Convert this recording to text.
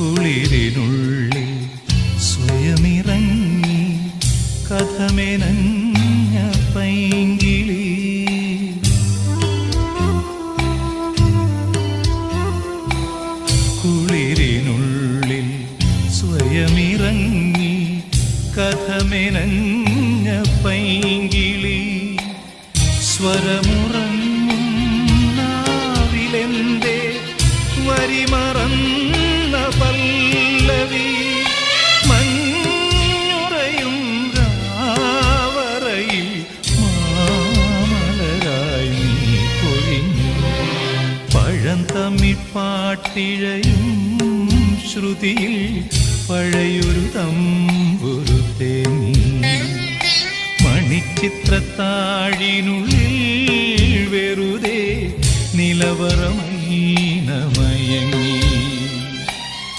കുളിരിനുള്ളിൽ സ്വയമിറങ്ങി കഥമെനഞ്ഞ പൈങ്കിളി. കുളിരിനുള്ളിൽ സ്വയമിറങ്ങി കഥമെനഞ്ഞ പൈങ്കിളി. സ്വരമുറങ്ങും നാവിലെന്തേ വരിമറന്ന ശ്രുതിയിൽ പഴയൊരു തമ്പുരു മണിച്ചിത്രത്താഴിനുള്ളിൽ വെറുതെ നിലവറമൈനമയങ്ങി